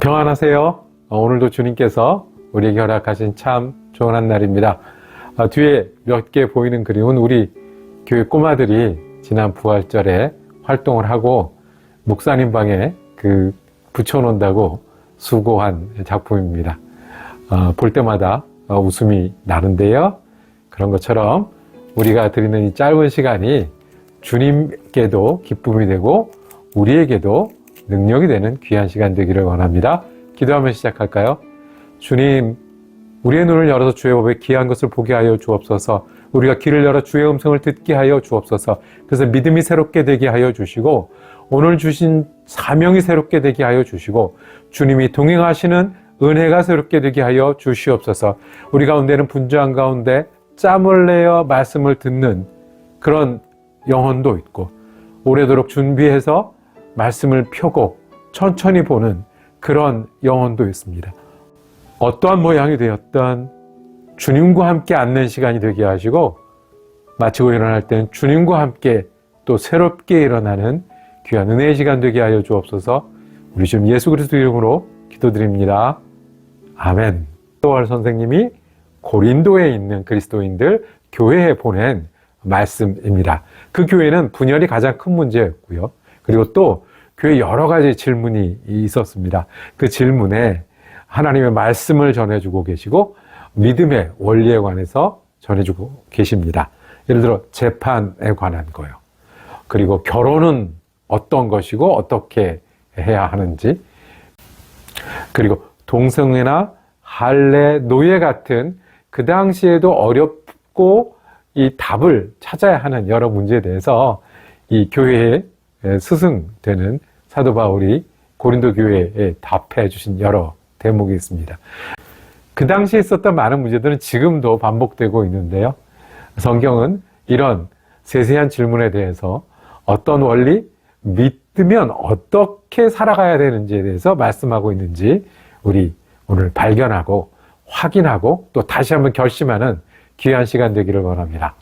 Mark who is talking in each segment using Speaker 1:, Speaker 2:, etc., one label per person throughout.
Speaker 1: 평안하세요. 어, 오늘도 주님께서 우리에게 허락하신 참 좋은 한 날입니다. 아, 뒤에 몇 개 보이는 그림은 우리 교회 꼬마들이 지난 부활절에 활동을 하고 목사님 방에 그 붙여놓는다고 수고한 작품입니다. 어, 볼 때마다 어, 웃음이 나는데요. 그런 것처럼 우리가 드리는 이 짧은 시간이 주님께도 기쁨이 되고 우리에게도 능력이 되는 귀한 시간 되기를 원합니다. 기도하며 시작할까요? 주님, 우리의 눈을 열어서 주의 법에 귀한 것을 보게 하여 주옵소서. 우리가 귀를 열어 주의 음성을 듣게 하여 주옵소서. 그래서 믿음이 새롭게 되게 하여 주시고 오늘 주신 사명이 새롭게 되게 하여 주시고 주님이 동행하시는 은혜가 새롭게 되게 하여 주시옵소서. 우리 가운데는 분주한 가운데 짬을 내어 말씀을 듣는 그런 영혼도 있고 오래도록 준비해서 말씀을 펴고 천천히 보는 그런 영혼도 있습니다. 어떠한 모양이 되었던 주님과 함께 앉는 시간이 되게 하시고 마치고 일어날 때는 주님과 함께 또 새롭게 일어나는 귀한 은혜의 시간 되게 하여 주옵소서 우리 주님 예수 그리스도 이름으로 기도드립니다. 아멘. 또할 선생님이 고린도에 있는 그리스도인들 교회에 보낸 말씀입니다. 그 교회는 분열이 가장 큰 문제였고요. 그리고 또 교회 여러 가지 질문이 있었습니다. 그 질문에 하나님의 말씀을 전해주고 계시고 믿음의 원리에 관해서 전해주고 계십니다. 예를 들어 재판에 관한 거요. 그리고 결혼은 어떤 것이고 어떻게 해야 하는지 그리고 동성애나 할례, 노예 같은 그 당시에도 어렵고 이 답을 찾아야 하는 여러 문제에 대해서 이 교회에 스승되는 사도 바울이 고린도 교회에 답해 주신 여러 대목이 있습니다. 그 당시에 있었던 많은 문제들은 지금도 반복되고 있는데요. 성경은 이런 세세한 질문에 대해서 어떤 원리, 믿으면 어떻게 살아가야 되는지에 대해서 말씀하고 있는지 우리 오늘 발견하고 확인하고 또 다시 한번 결심하는 귀한 시간 되기를 원합니다.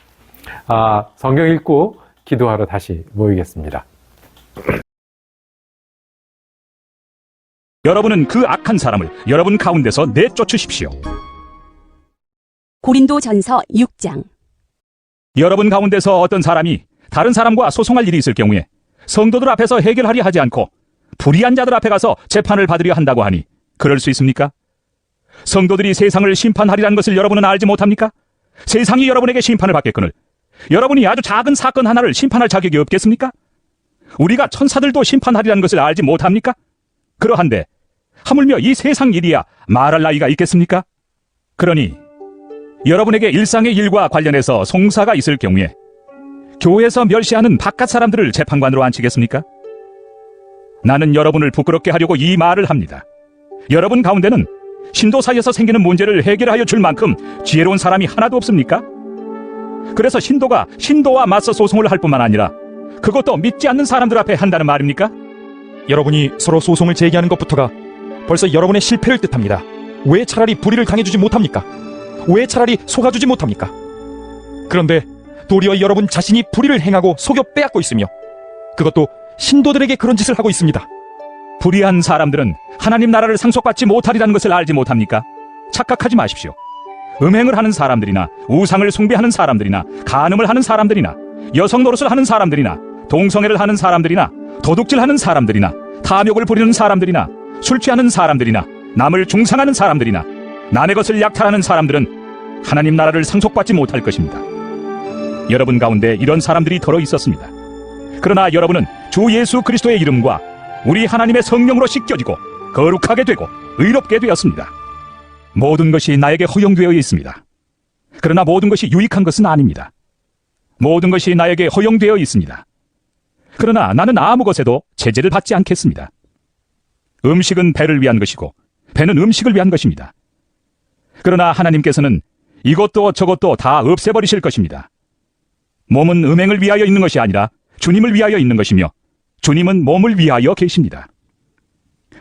Speaker 1: 아, 성경 읽고 기도하러 다시 모이겠습니다.
Speaker 2: 여러분은 그 악한 사람을 여러분 가운데서 내쫓으십시오.
Speaker 3: 고린도 전서 6장
Speaker 2: 여러분 가운데서 어떤 사람이 다른 사람과 소송할 일이 있을 경우에 성도들 앞에서 해결하려 하지 않고 불의한 자들 앞에 가서 재판을 받으려 한다고 하니 그럴 수 있습니까? 성도들이 세상을 심판하리라는 것을 여러분은 알지 못합니까? 세상이 여러분에게 심판을 받겠거늘 여러분이 아주 작은 사건 하나를 심판할 자격이 없겠습니까? 우리가 천사들도 심판하리라는 것을 알지 못합니까? 그러한데 하물며 이 세상 일이야 말할 나이가 있겠습니까? 그러니 여러분에게 일상의 일과 관련해서 송사가 있을 경우에 교회에서 멸시하는 바깥 사람들을 재판관으로 앉히겠습니까? 나는 여러분을 부끄럽게 하려고 이 말을 합니다. 여러분 가운데는 신도 사이에서 생기는 문제를 해결하여 줄 만큼 지혜로운 사람이 하나도 없습니까? 그래서 신도가 신도와 맞서 소송을 할 뿐만 아니라 그것도 믿지 않는 사람들 앞에 한다는 말입니까?
Speaker 4: 여러분이 서로 소송을 제기하는 것부터가 벌써 여러분의 실패를 뜻합니다. 왜 차라리 불의를 당해주지 못합니까? 왜 차라리 속아주지 못합니까? 그런데 도리어 여러분 자신이 불의를 행하고 속여 빼앗고 있으며 그것도 신도들에게 그런 짓을 하고 있습니다.
Speaker 2: 불의한 사람들은 하나님 나라를 상속받지 못하리라는 것을 알지 못합니까? 착각하지 마십시오. 음행을 하는 사람들이나 우상을 숭배하는 사람들이나 간음을 하는 사람들이나 여성 노릇을 하는 사람들이나 동성애를 하는 사람들이나 도둑질하는 사람들이나 탐욕을 부리는 사람들이나 술 취하는 사람들이나 남을 중상하는 사람들이나 남의 것을 약탈하는 사람들은 하나님 나라를 상속받지 못할 것입니다. 여러분 가운데 이런 사람들이 더러 있었습니다. 그러나 여러분은 주 예수 그리스도의 이름과 우리 하나님의 성령으로 씻겨지고 거룩하게 되고 의롭게 되었습니다. 모든 것이 나에게 허용되어 있습니다. 그러나 모든 것이 유익한 것은 아닙니다. 모든 것이 나에게 허용되어 있습니다. 그러나 나는 아무 것에도 제재를 받지 않겠습니다. 음식은 배를 위한 것이고 배는 음식을 위한 것입니다. 그러나 하나님께서는 이것도 저것도 다 없애버리실 것입니다. 몸은 음행을 위하여 있는 것이 아니라 주님을 위하여 있는 것이며 주님은 몸을 위하여 계십니다.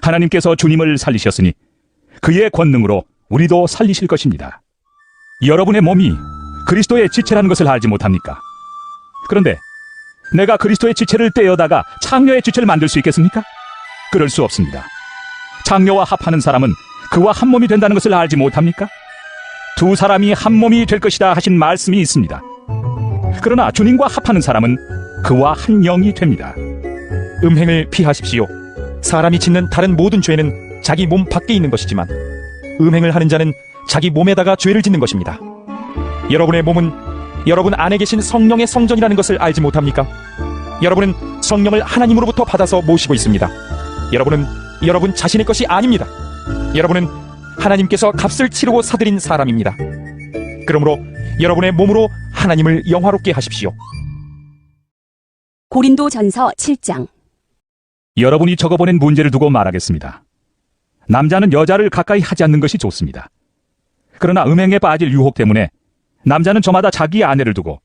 Speaker 2: 하나님께서 주님을 살리셨으니 그의 권능으로 우리도 살리실 것입니다. 여러분의 몸이 그리스도의 지체라는 것을 알지 못합니까? 그런데 내가 그리스도의 지체를 떼어다가 창녀의 지체를 만들 수 있겠습니까? 그럴 수 없습니다. 장녀와 합하는 사람은 그와 한 몸이 된다는 것을 알지 못합니까? 두 사람이 한 몸이 될 것이다 하신 말씀이 있습니다. 그러나 주님과 합하는 사람은 그와 한 영이 됩니다.
Speaker 4: 음행을 피하십시오. 사람이 짓는 다른 모든 죄는 자기 몸 밖에 있는 것이지만 음행을 하는 자는 자기 몸에다가 죄를 짓는 것입니다. 여러분의 몸은 여러분 안에 계신 성령의 성전이라는 것을 알지 못합니까? 여러분은 성령을 하나님으로부터 받아서 모시고 있습니다. 여러분은 여러분 자신의 것이 아닙니다. 여러분은 하나님께서 값을 치르고 사들인 사람입니다. 그러므로 여러분의 몸으로 하나님을 영화롭게 하십시오.
Speaker 3: 고린도 전서 7장
Speaker 2: 여러분이 적어보낸 문제를 두고 말하겠습니다. 남자는 여자를 가까이 하지 않는 것이 좋습니다. 그러나 음행에 빠질 유혹 때문에 남자는 저마다 자기 아내를 두고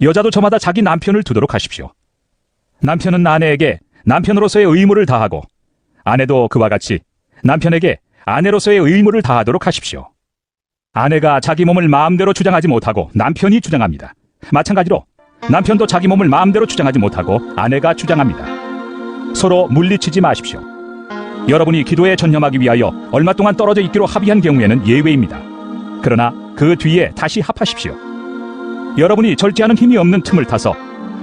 Speaker 2: 여자도 저마다 자기 남편을 두도록 하십시오. 남편은 아내에게 남편으로서의 의무를 다하고 아내도 그와 같이 남편에게 아내로서의 의무를 다하도록 하십시오. 아내가 자기 몸을 마음대로 주장하지 못하고 남편이 주장합니다. 마찬가지로 남편도 자기 몸을 마음대로 주장하지 못하고 아내가 주장합니다. 서로 물리치지 마십시오. 여러분이 기도에 전념하기 위하여 얼마 동안 떨어져 있기로 합의한 경우에는 예외입니다. 그러나 그 뒤에 다시 합하십시오. 여러분이 절제하는 힘이 없는 틈을 타서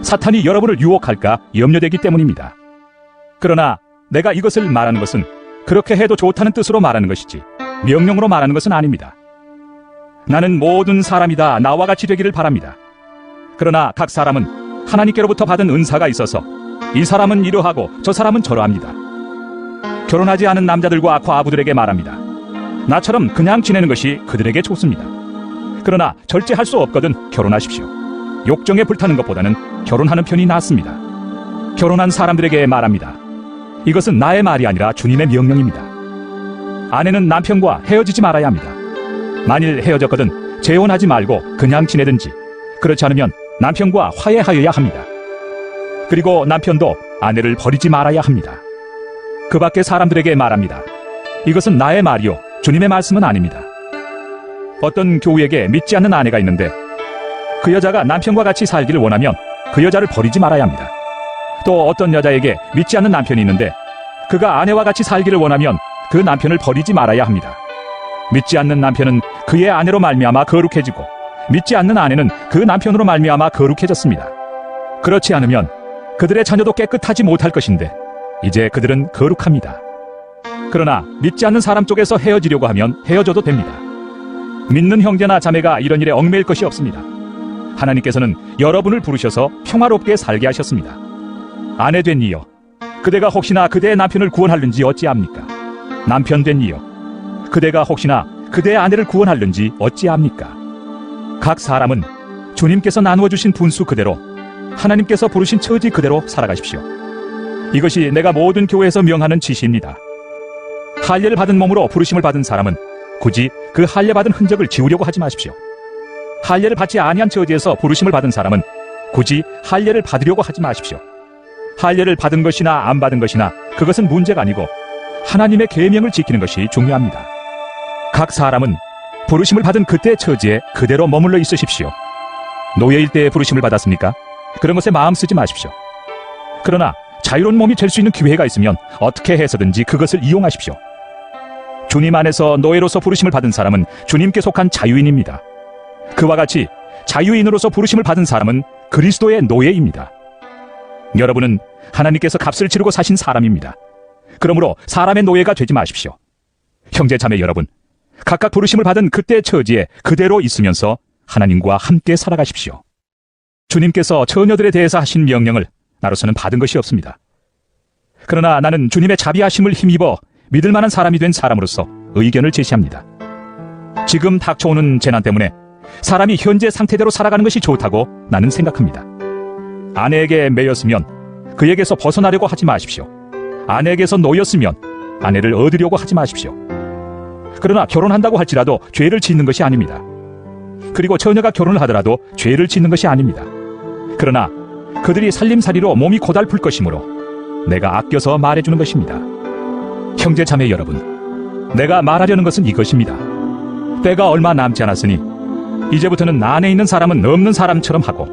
Speaker 2: 사탄이 여러분을 유혹할까 염려되기 때문입니다. 그러나 내가 이것을 말하는 것은 그렇게 해도 좋다는 뜻으로 말하는 것이지 명령으로 말하는 것은 아닙니다. 나는 모든 사람이 다 나와 같이 되기를 바랍니다. 그러나 각 사람은 하나님께로부터 받은 은사가 있어서 이 사람은 이러하고 저 사람은 저러합니다. 결혼하지 않은 남자들과 과부들에게 말합니다. 나처럼 그냥 지내는 것이 그들에게 좋습니다. 그러나 절제할 수 없거든 결혼하십시오. 욕정에 불타는 것보다는 결혼하는 편이 낫습니다. 결혼한 사람들에게 말합니다. 이것은 나의 말이 아니라 주님의 명령입니다. 아내는 남편과 헤어지지 말아야 합니다. 만일 헤어졌거든 재혼하지 말고 그냥 지내든지 그렇지 않으면 남편과 화해하여야 합니다. 그리고 남편도 아내를 버리지 말아야 합니다. 그 밖에 사람들에게 말합니다. 이것은 나의 말이요. 주님의 말씀은 아닙니다. 어떤 교우에게 믿지 않는 아내가 있는데 그 여자가 남편과 같이 살기를 원하면 그 여자를 버리지 말아야 합니다. 또 어떤 여자에게 믿지 않는 남편이 있는데 그가 아내와 같이 살기를 원하면 그 남편을 버리지 말아야 합니다. 믿지 않는 남편은 그의 아내로 말미암아 거룩해지고 믿지 않는 아내는 그 남편으로 말미암아 거룩해졌습니다. 그렇지 않으면 그들의 자녀도 깨끗하지 못할 것인데 이제 그들은 거룩합니다. 그러나 믿지 않는 사람 쪽에서 헤어지려고 하면 헤어져도 됩니다. 믿는 형제나 자매가 이런 일에 얽매일 것이 없습니다. 하나님께서는 여러분을 부르셔서 평화롭게 살게 하셨습니다. 아내 된 이여, 그대가 혹시나 그대의 남편을 구원하는지 어찌합니까? 남편 된 이여, 그대가 혹시나 그대의 아내를 구원하는지 어찌합니까? 각 사람은 주님께서 나누어 주신 분수 그대로 하나님께서 부르신 처지 그대로 살아가십시오. 이것이 내가 모든 교회에서 명하는 지시입니다. 할례를 받은 몸으로 부르심을 받은 사람은 굳이 그 할례 받은 흔적을 지우려고 하지 마십시오. 할례를 받지 아니한 처지에서 부르심을 받은 사람은 굳이 할례를 받으려고 하지 마십시오. 할례를 받은 것이나 안 받은 것이나 그것은 문제가 아니고 하나님의 계명을 지키는 것이 중요합니다. 각 사람은 부르심을 받은 그때의 처지에 그대로 머물러 있으십시오. 노예일 때 부르심을 받았습니까? 그런 것에 마음 쓰지 마십시오. 그러나 자유로운 몸이 될 수 있는 기회가 있으면 어떻게 해서든지 그것을 이용하십시오. 주님 안에서 노예로서 부르심을 받은 사람은 주님께 속한 자유인입니다. 그와 같이 자유인으로서 부르심을 받은 사람은 그리스도의 노예입니다. 여러분은 하나님께서 값을 치르고 사신 사람입니다. 그러므로 사람의 노예가 되지 마십시오. 형제 자매 여러분, 각각 부르심을 받은 그때의 처지에 그대로 있으면서 하나님과 함께 살아가십시오. 주님께서 처녀들에 대해서 하신 명령을 나로서는 받은 것이 없습니다. 그러나 나는 주님의 자비하심을 힘입어 믿을 만한 사람이 된 사람으로서 의견을 제시합니다. 지금 닥쳐오는 재난 때문에 사람이 현재 상태대로 살아가는 것이 좋다고 나는 생각합니다. 아내에게 매였으면 그에게서 벗어나려고 하지 마십시오. 아내에게서 놓였으면 아내를 얻으려고 하지 마십시오. 그러나 결혼한다고 할지라도 죄를 짓는 것이 아닙니다. 그리고 처녀가 결혼을 하더라도 죄를 짓는 것이 아닙니다. 그러나 그들이 살림살이로 몸이 고달플 것이므로 내가 아껴서 말해주는 것입니다. 형제 자매 여러분, 내가 말하려는 것은 이것입니다. 때가 얼마 남지 않았으니 이제부터는 안에 있는 사람은 없는 사람처럼 하고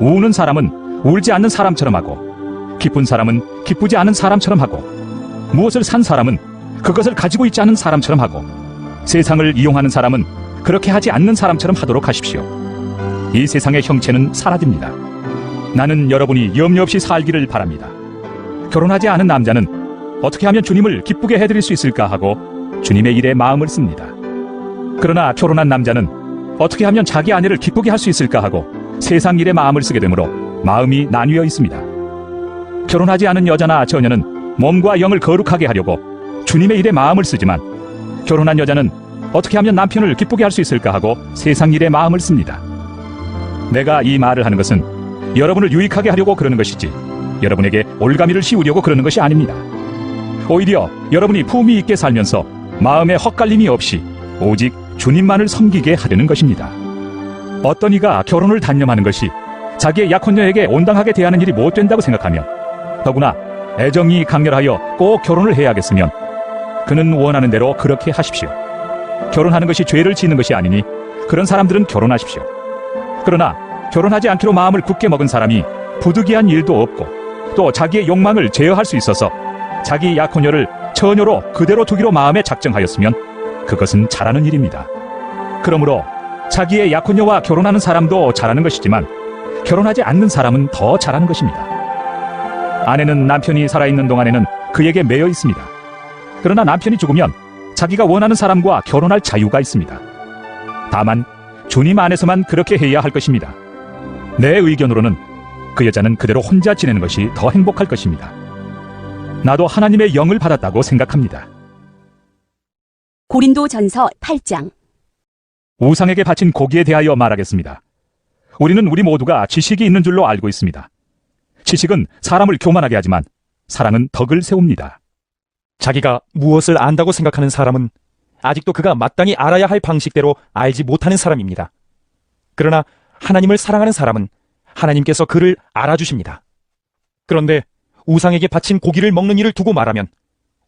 Speaker 2: 우는 사람은 울지 않는 사람처럼 하고 기쁜 사람은 기쁘지 않은 사람처럼 하고 무엇을 산 사람은 그것을 가지고 있지 않은 사람처럼 하고 세상을 이용하는 사람은 그렇게 하지 않는 사람처럼 하도록 하십시오. 이 세상의 형체는 사라집니다. 나는 여러분이 염려 없이 살기를 바랍니다. 결혼하지 않은 남자는 어떻게 하면 주님을 기쁘게 해드릴 수 있을까 하고 주님의 일에 마음을 씁니다. 그러나 결혼한 남자는 어떻게 하면 자기 아내를 기쁘게 할 수 있을까 하고 세상 일에 마음을 쓰게 되므로 마음이 나뉘어 있습니다. 결혼하지 않은 여자나 처녀는 몸과 영을 거룩하게 하려고 주님의 일에 마음을 쓰지만 결혼한 여자는 어떻게 하면 남편을 기쁘게 할 수 있을까 하고 세상 일에 마음을 씁니다. 내가 이 말을 하는 것은 여러분을 유익하게 하려고 그러는 것이지 여러분에게 올가미를 씌우려고 그러는 것이 아닙니다. 오히려 여러분이 품위 있게 살면서 마음에 헛갈림이 없이 오직 주님만을 섬기게 하려는 것입니다. 어떤 이가 결혼을 단념하는 것이 자기의 약혼녀에게 온당하게 대하는 일이 못 된다고 생각하며 더구나 애정이 강렬하여 꼭 결혼을 해야겠으면 그는 원하는 대로 그렇게 하십시오. 결혼하는 것이 죄를 짓는 것이 아니니 그런 사람들은 결혼하십시오. 그러나 결혼하지 않기로 마음을 굳게 먹은 사람이 부득이한 일도 없고 또 자기의 욕망을 제어할 수 있어서 자기 약혼녀를 처녀로 그대로 두기로 마음에 작정하였으면 그것은 잘하는 일입니다. 그러므로 자기의 약혼녀와 결혼하는 사람도 잘하는 것이지만 결혼하지 않는 사람은 더 잘하는 것입니다. 아내는 남편이 살아있는 동안에는 그에게 매여 있습니다. 그러나 남편이 죽으면 자기가 원하는 사람과 결혼할 자유가 있습니다. 다만 주님 안에서만 그렇게 해야 할 것입니다. 내 의견으로는 그 여자는 그대로 혼자 지내는 것이 더 행복할 것입니다. 나도 하나님의 영을 받았다고 생각합니다.
Speaker 3: 고린도 전서 8장
Speaker 2: 우상에게 바친 고기에 대하여 말하겠습니다. 우리는 우리 모두가 지식이 있는 줄로 알고 있습니다. 지식은 사람을 교만하게 하지만 사랑은 덕을 세웁니다.
Speaker 4: 자기가 무엇을 안다고 생각하는 사람은 아직도 그가 마땅히 알아야 할 방식대로 알지 못하는 사람입니다. 그러나 하나님을 사랑하는 사람은 하나님께서 그를 알아주십니다. 그런데 우상에게 바친 고기를 먹는 일을 두고 말하면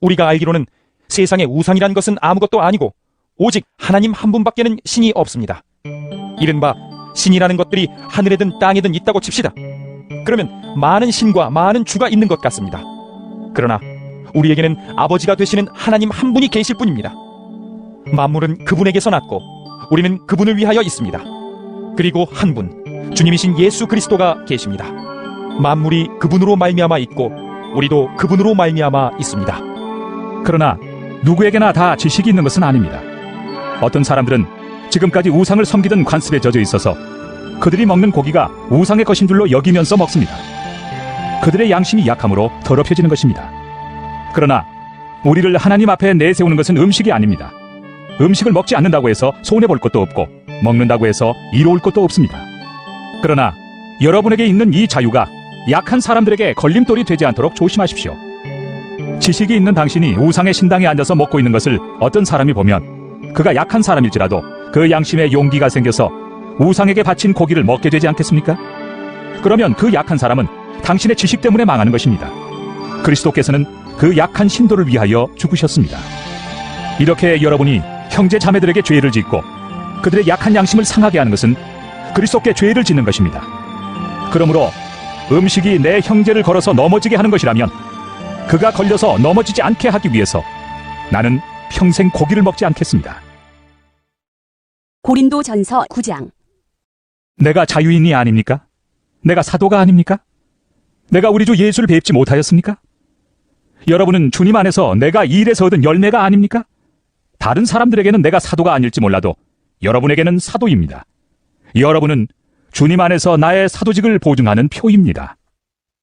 Speaker 4: 우리가 알기로는 세상에 우상이란 것은 아무것도 아니고 오직 하나님 한 분밖에는 신이 없습니다. 이른바 신이라는 것들이 하늘에든 땅에든 있다고 칩시다. 그러면 많은 신과 많은 주가 있는 것 같습니다. 그러나 우리에게는 아버지가 되시는 하나님 한 분이 계실 뿐입니다. 만물은 그분에게서 났고 우리는 그분을 위하여 있습니다. 그리고 한 분, 주님이신 예수 그리스도가 계십니다. 만물이 그분으로 말미암아 있고 우리도 그분으로 말미암아 있습니다.
Speaker 2: 그러나 누구에게나 다 지식이 있는 것은 아닙니다. 어떤 사람들은 지금까지 우상을 섬기던 관습에 젖어 있어서 그들이 먹는 고기가 우상의 것인 줄로 여기면서 먹습니다. 그들의 양심이 약함으로 더럽혀지는 것입니다. 그러나 우리를 하나님 앞에 내세우는 것은 음식이 아닙니다. 음식을 먹지 않는다고 해서 손해볼 것도 없고 먹는다고 해서 이로울 것도 없습니다. 그러나 여러분에게 있는 이 자유가 약한 사람들에게 걸림돌이 되지 않도록 조심하십시오. 지식이 있는 당신이 우상의 신당에 앉아서 먹고 있는 것을 어떤 사람이 보면 그가 약한 사람일지라도 그 양심에 용기가 생겨서 우상에게 바친 고기를 먹게 되지 않겠습니까? 그러면 그 약한 사람은 당신의 지식 때문에 망하는 것입니다. 그리스도께서는 그 약한 신도를 위하여 죽으셨습니다. 이렇게 여러분이 형제 자매들에게 죄를 짓고 그들의 약한 양심을 상하게 하는 것은 그리스도께 죄를 짓는 것입니다. 그러므로 음식이 내 형제를 걸어서 넘어지게 하는 것이라면 그가 걸려서 넘어지지 않게 하기 위해서 나는 평생 고기를 먹지 않겠습니다.
Speaker 3: 고린도 전서 9장
Speaker 2: 내가 자유인이 아닙니까? 내가 사도가 아닙니까? 내가 우리 주 예수를 뵙지 못하였습니까? 여러분은 주님 안에서 내가 이 일에서 얻은 열매가 아닙니까? 다른 사람들에게는 내가 사도가 아닐지 몰라도 여러분에게는 사도입니다. 여러분은 주님 안에서 나의 사도직을 보증하는 표입니다.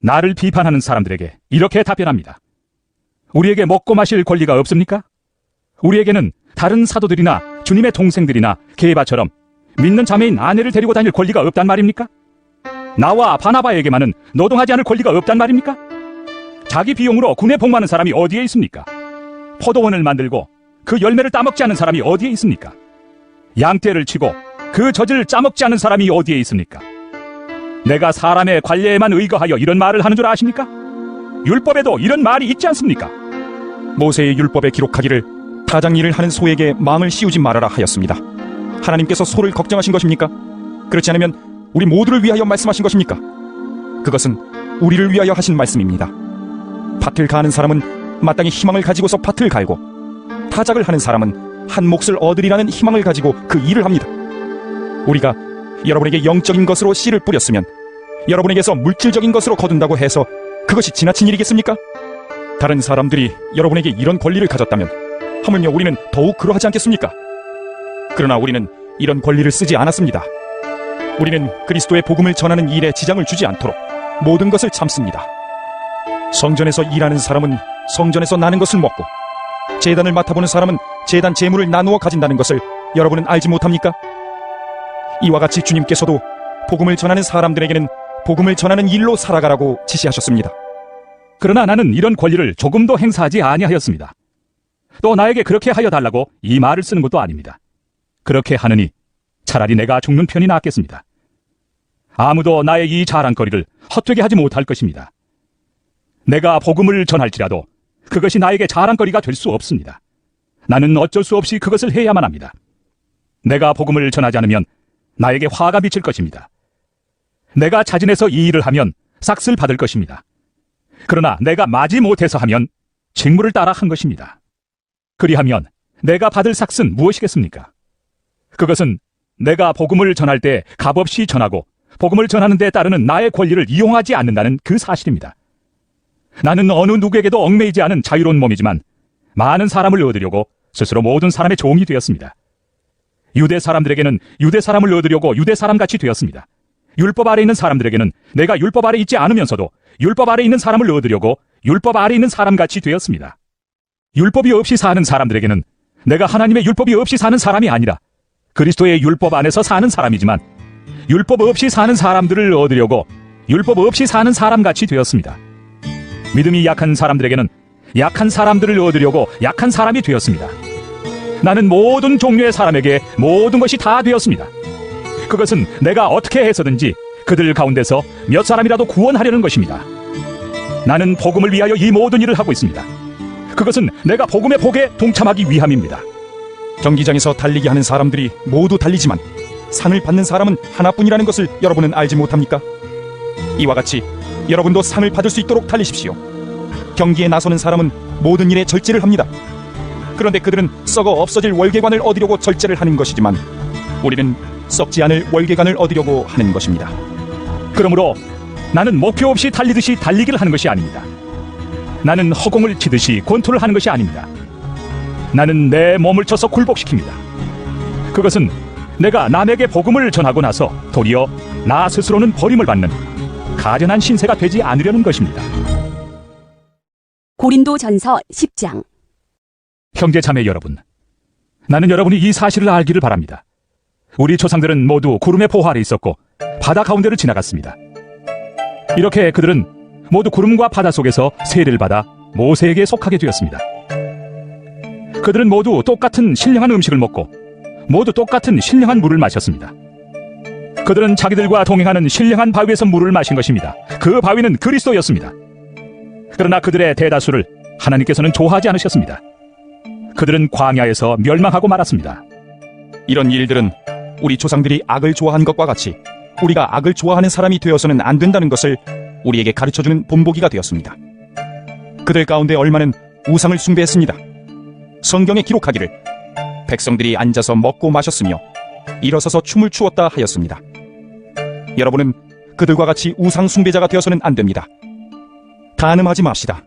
Speaker 2: 나를 비판하는 사람들에게 이렇게 답변합니다. 우리에게 먹고 마실 권리가 없습니까? 우리에게는 다른 사도들이나 주님의 동생들이나 게바처럼 믿는 자매인 아내를 데리고 다닐 권리가 없단 말입니까? 나와 바나바에게만은 노동하지 않을 권리가 없단 말입니까? 자기 비용으로 군에 복무하는 사람이 어디에 있습니까? 포도원을 만들고 그 열매를 따먹지 않은 사람이 어디에 있습니까? 양떼를 치고 그 젖을 짜먹지 않은 사람이 어디에 있습니까? 내가 사람의 관례에만 의거하여 이런 말을 하는 줄 아십니까? 율법에도 이런 말이 있지 않습니까?
Speaker 4: 모세의 율법에 기록하기를 타장 일을 하는 소에게 망을 씌우지 말아라 하였습니다. 하나님께서 소를 걱정하신 것입니까? 그렇지 않으면 우리 모두를 위하여 말씀하신 것입니까? 그것은 우리를 위하여 하신 말씀입니다. 밭을 가는 사람은 마땅히 희망을 가지고서 밭을 갈고 타작을 하는 사람은 한 몫을 얻으리라는 희망을 가지고 그 일을 합니다. 우리가 여러분에게 영적인 것으로 씨를 뿌렸으면 여러분에게서 물질적인 것으로 거둔다고 해서 그것이 지나친 일이겠습니까? 다른 사람들이 여러분에게 이런 권리를 가졌다면 하물며 우리는 더욱 그러하지 않겠습니까? 그러나 우리는 이런 권리를 쓰지 않았습니다. 우리는 그리스도의 복음을 전하는 일에 지장을 주지 않도록 모든 것을 참습니다. 성전에서 일하는 사람은 성전에서 나는 것을 먹고 재단을 맡아보는 사람은 재단 재물을 나누어 가진다는 것을 여러분은 알지 못합니까? 이와 같이 주님께서도 복음을 전하는 사람들에게는 복음을 전하는 일로 살아가라고 지시하셨습니다.
Speaker 2: 그러나 나는 이런 권리를 조금 도 행사하지 아니하였습니다. 또 나에게 그렇게 하여 달라고 이 말을 쓰는 것도 아닙니다. 그렇게 하느니 차라리 내가 죽는 편이 낫겠습니다. 아무도 나의 이 자랑거리를 헛되게 하지 못할 것입니다. 내가 복음을 전할지라도 그것이 나에게 자랑거리가 될 수 없습니다. 나는 어쩔 수 없이 그것을 해야만 합니다. 내가 복음을 전하지 않으면 나에게 화가 미칠 것입니다. 내가 자진해서 이 일을 하면 삭슬 받을 것입니다. 그러나 내가 마지 못해서 하면 직무를 따라 한 것입니다. 그리하면 내가 받을 삭은 무엇이겠습니까? 그것은 내가 복음을 전할 때 값없이 전하고 복음을 전하는 데 따르는 나의 권리를 이용하지 않는다는 그 사실입니다. 나는 어느 누구에게도 얽매이지 않은 자유로운 몸이지만 많은 사람을 얻으려고 스스로 모든 사람의 종이 되었습니다. 유대 사람들에게는 유대 사람을 얻으려고 유대 사람같이 되었습니다. 율법 아래 있는 사람들에게는 내가 율법 아래 있지 않으면서도 율법 아래 있는 사람을 얻으려고 율법 아래 있는 사람같이 되었습니다. 율법이 없이 사는 사람들에게는 내가 하나님의 율법이 없이 사는 사람이 아니라 그리스도의 율법 안에서 사는 사람이지만 율법 없이 사는 사람들을 얻으려고 율법 없이 사는 사람같이 되었습니다. 믿음이 약한 사람들에게는 약한 사람들을 얻으려고 약한 사람이 되었습니다. 나는 모든 종류의 사람에게 모든 것이 다 되었습니다. 그것은 내가 어떻게 해서든지 그들 가운데서 몇 사람이라도 구원하려는 것입니다. 나는 복음을 위하여 이 모든 일을 하고 있습니다. 그것은 내가 복음의 복에 동참하기 위함입니다.
Speaker 4: 경기장에서 달리기 하는 사람들이 모두 달리지만 상을 받는 사람은 하나뿐이라는 것을 여러분은 알지 못합니까? 이와 같이 여러분도 상을 받을 수 있도록 달리십시오. 경기에 나서는 사람은 모든 일에 절제를 합니다. 그런데 그들은 썩어 없어질 월계관을 얻으려고 절제를 하는 것이지만 우리는 썩지 않을 월계관을 얻으려고 하는 것입니다.
Speaker 2: 그러므로 나는 목표 없이 달리듯이 달리기를 하는 것이 아닙니다. 나는 허공을 치듯이 권투를 하는 것이 아닙니다. 나는 내 몸을 쳐서 굴복시킵니다. 그것은 내가 남에게 복음을 전하고 나서 도리어 나 스스로는 버림을 받는 가련한 신세가 되지 않으려는 것입니다.
Speaker 3: 고린도 전서 10장.
Speaker 2: 형제 자매 여러분, 나는 여러분이 이 사실을 알기를 바랍니다. 우리 조상들은 모두 구름의 포화 아래 있었고 바다 가운데를 지나갔습니다. 이렇게 그들은 모두 구름과 바다 속에서 세례를 받아 모세에게 속하게 되었습니다. 그들은 모두 똑같은 신령한 음식을 먹고 모두 똑같은 신령한 물을 마셨습니다. 그들은 자기들과 동행하는 신령한 바위에서 물을 마신 것입니다. 그 바위는 그리스도였습니다. 그러나 그들의 대다수를 하나님께서는 좋아하지 않으셨습니다. 그들은 광야에서 멸망하고 말았습니다.
Speaker 4: 이런 일들은 우리 조상들이 악을 좋아한 것과 같이 우리가 악을 좋아하는 사람이 되어서는 안 된다는 것을 우리에게 가르쳐주는 본보기가 되었습니다. 그들 가운데 얼마는 우상을 숭배했습니다. 성경에 기록하기를 백성들이 앉아서 먹고 마셨으며 일어서서 춤을 추었다 하였습니다. 여러분은 그들과 같이 우상 숭배자가 되어서는 안 됩니다. 간음하지 맙시다.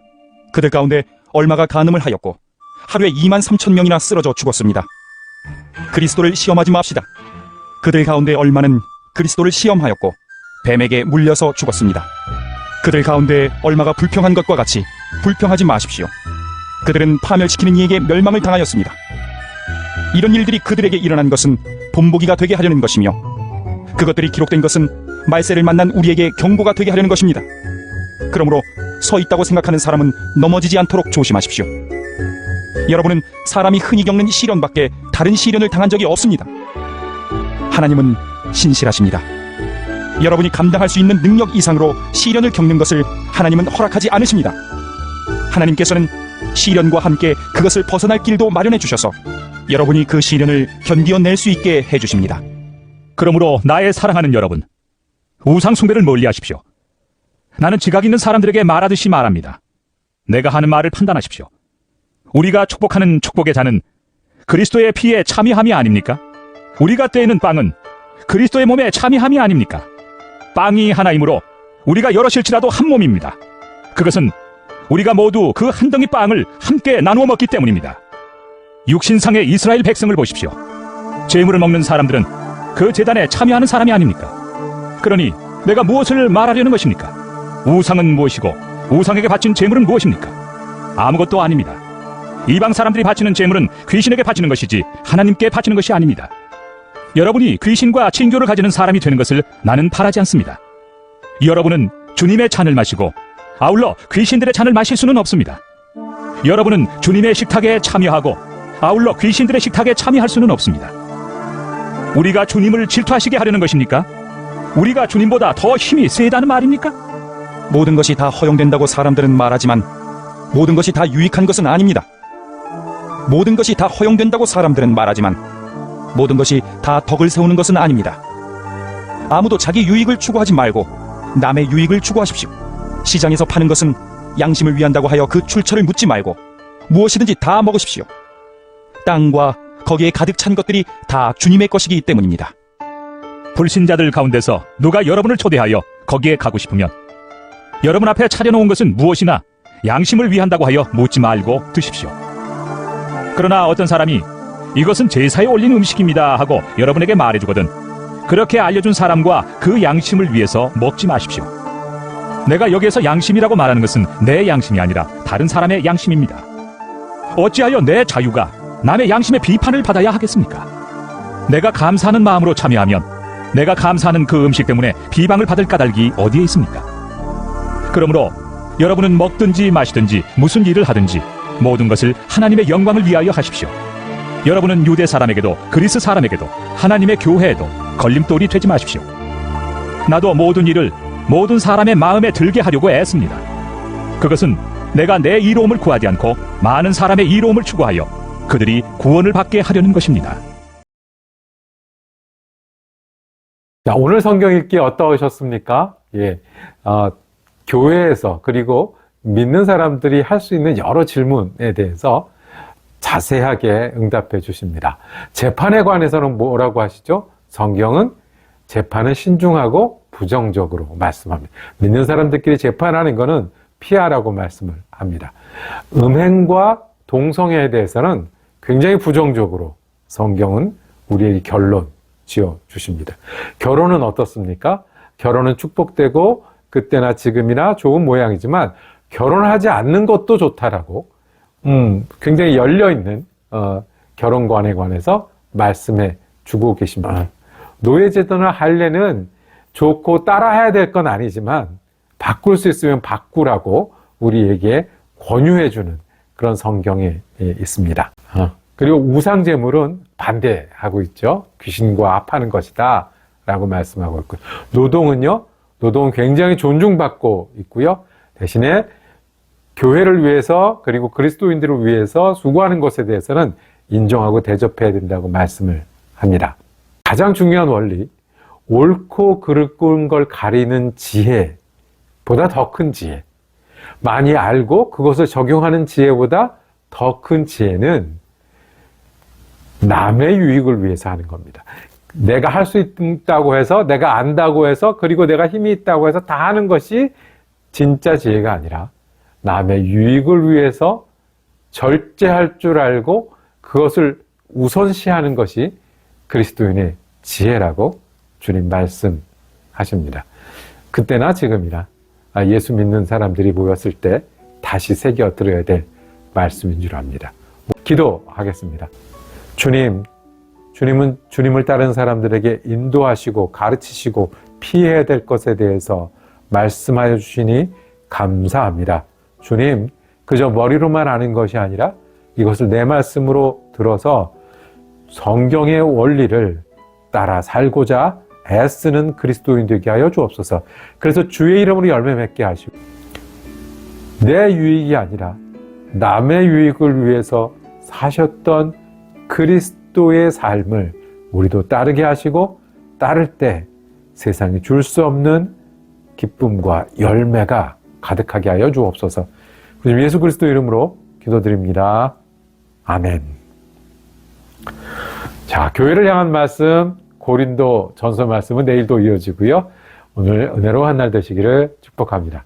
Speaker 4: 그들 가운데 얼마가 간음을 하였고 하루에 2만 3천 명이나 쓰러져 죽었습니다. 그리스도를 시험하지 맙시다. 그들 가운데 얼마는 그리스도를 시험하였고 뱀에게 물려서 죽었습니다. 그들 가운데 얼마가 불평한 것과 같이 불평하지 마십시오. 그들은 파멸시키는 이에게 멸망을 당하였습니다. 이런 일들이 그들에게 일어난 것은 본보기가 되게 하려는 것이며 그것들이 기록된 것은 말세를 만난 우리에게 경고가 되게 하려는 것입니다. 그러므로 서 있다고 생각하는 사람은 넘어지지 않도록 조심하십시오. 여러분은 사람이 흔히 겪는 시련밖에 다른 시련을 당한 적이 없습니다. 하나님은 신실하십니다. 여러분이 감당할 수 있는 능력 이상으로 시련을 겪는 것을 하나님은 허락하지 않으십니다. 하나님께서는 시련과 함께 그것을 벗어날 길도 마련해 주셔서 여러분이 그 시련을 견디어낼 수 있게 해 주십니다.
Speaker 2: 그러므로 나의 사랑하는 여러분, 우상 숭배를 멀리하십시오. 나는 지각 있는 사람들에게 말하듯이 말합니다. 내가 하는 말을 판단하십시오. 우리가 축복하는 축복의 잔은 그리스도의 피에 참여함이 아닙니까? 우리가 떼는 빵은 그리스도의 몸에 참여함이 아닙니까? 빵이 하나이므로 우리가 여럿일지라도 한 몸입니다. 그것은 우리가 모두 그 한 덩이 빵을 함께 나누어 먹기 때문입니다. 육신상의 이스라엘 백성을 보십시오. 재물을 먹는 사람들은 그 재단에 참여하는 사람이 아닙니까? 그러니 내가 무엇을 말하려는 것입니까? 우상은 무엇이고 우상에게 바친 재물은 무엇입니까? 아무것도 아닙니다. 이방 사람들이 바치는 재물은 귀신에게 바치는 것이지 하나님께 바치는 것이 아닙니다. 여러분이 귀신과 친교를 가지는 사람이 되는 것을 나는 바라지 않습니다. 여러분은 주님의 잔을 마시고 아울러 귀신들의 잔을 마실 수는 없습니다. 여러분은 주님의 식탁에 참여하고 아울러 귀신들의 식탁에 참여할 수는 없습니다. 우리가 주님을 질투하시게 하려는 것입니까? 우리가 주님보다 더 힘이 세다는 말입니까?
Speaker 4: 모든 것이 다 허용된다고 사람들은 말하지만 모든 것이 다 유익한 것은 아닙니다. 모든 것이 다 허용된다고 사람들은 말하지만 모든 것이 다 덕을 세우는 것은 아닙니다. 아무도 자기 유익을 추구하지 말고 남의 유익을 추구하십시오. 시장에서 파는 것은 양심을 위한다고 하여 그 출처를 묻지 말고 무엇이든지 다 먹으십시오. 땅과 거기에 가득 찬 것들이 다 주님의 것이기 때문입니다.
Speaker 2: 불신자들 가운데서 누가 여러분을 초대하여 거기에 가고 싶으면 여러분 앞에 차려놓은 것은 무엇이나 양심을 위한다고 하여 묻지 말고 드십시오. 그러나 어떤 사람이 이것은 제사에 올린 음식입니다 하고 여러분에게 말해주거든 그렇게 알려준 사람과 그 양심을 위해서 먹지 마십시오. 내가 여기에서 양심이라고 말하는 것은 내 양심이 아니라 다른 사람의 양심입니다. 어찌하여 내 자유가 남의 양심의 비판을 받아야 하겠습니까? 내가 감사하는 마음으로 참여하면 내가 감사하는 그 음식 때문에 비방을 받을 까닭이 어디에 있습니까? 그러므로 여러분은 먹든지 마시든지 무슨 일을 하든지 모든 것을 하나님의 영광을 위하여 하십시오. 여러분은 유대 사람에게도 그리스 사람에게도 하나님의 교회에도 걸림돌이 되지 마십시오. 나도 모든 일을 모든 사람의 마음에 들게 하려고 애씁니다. 그것은 내가 내 이로움을 구하지 않고 많은 사람의 이로움을 추구하여 그들이 구원을 받게 하려는 것입니다.
Speaker 1: 자, 오늘 성경 읽기 어떠셨습니까? 예. 어, 교회에서 그리고 믿는 사람들이 할 수 있는 여러 질문에 대해서 자세하게 응답해 주십니다. 재판에 관해서는 뭐라고 하시죠? 성경은 재판은 신중하고 부정적으로 말씀합니다. 믿는 사람들끼리 재판하는 것은 피하라고 말씀을 합니다. 음행과 동성애에 대해서는 굉장히 부정적으로 성경은 우리에게 결론 지어 주십니다. 결혼은 어떻습니까? 결혼은 축복되고 그때나 지금이나 좋은 모양이지만 결혼하지 않는 것도 좋다라고 음, 굉장히 열려 있는 어, 결혼관에 관해서 말씀해 주고 계십니다. 노예 제도나 할례는 좋고 따라해야 될 건 아니지만 바꿀 수 있으면 바꾸라고 우리에게 권유해 주는 그런 성경에 예, 있습니다. 어. 그리고 우상 제물은 반대하고 있죠. 귀신과 합하는 것이다 라고 말씀하고 있고 노동은요. 노동은 굉장히 존중받고 있고요. 대신에 교회를 위해서 그리고 그리스도인들을 위해서 수고하는 것에 대해서는 인정하고 대접해야 된다고 말씀을 합니다. 가장 중요한 원리, 옳고 그릇군 걸 가리는 지혜보다 더 큰 지혜. 많이 알고 그것을 적용하는 지혜보다 더 큰 지혜는 남의 유익을 위해서 하는 겁니다. 내가 할 수 있다고 해서, 내가 안다고 해서, 그리고 내가 힘이 있다고 해서 다 하는 것이 진짜 지혜가 아니라 남의 유익을 위해서 절제할 줄 알고 그것을 우선시하는 것이 그리스도인의 지혜라고 주님 말씀하십니다. 그때나 지금이나 예수 믿는 사람들이 모였을 때 다시 새겨 들어야 될 말씀인 줄 압니다. 기도하겠습니다. 주님, 주님은 주님을 따르는 사람들에게 인도하시고 가르치시고 피해야 될 것에 대해서 말씀하여 주시니 감사합니다. 주님, 그저 머리로만 아는 것이 아니라 이것을 내 말씀으로 들어서 성경의 원리를 따라 살고자 애쓰는 그리스도인 되게 하여 주옵소서. 그래서 주의 이름으로 열매 맺게 하시고 내 유익이 아니라 남의 유익을 위해서 사셨던 그리스도의 삶을 우리도 따르게 하시고 따를 때 세상이 줄 수 없는 기쁨과 열매가 가득하게 하여 주옵소서. 예수 그리스도 이름으로 기도드립니다. 아멘. 자, 교회를 향한 말씀, 고린도 전서 말씀은 내일도 이어지고요. 오늘 은혜로운 한날 되시기를 축복합니다.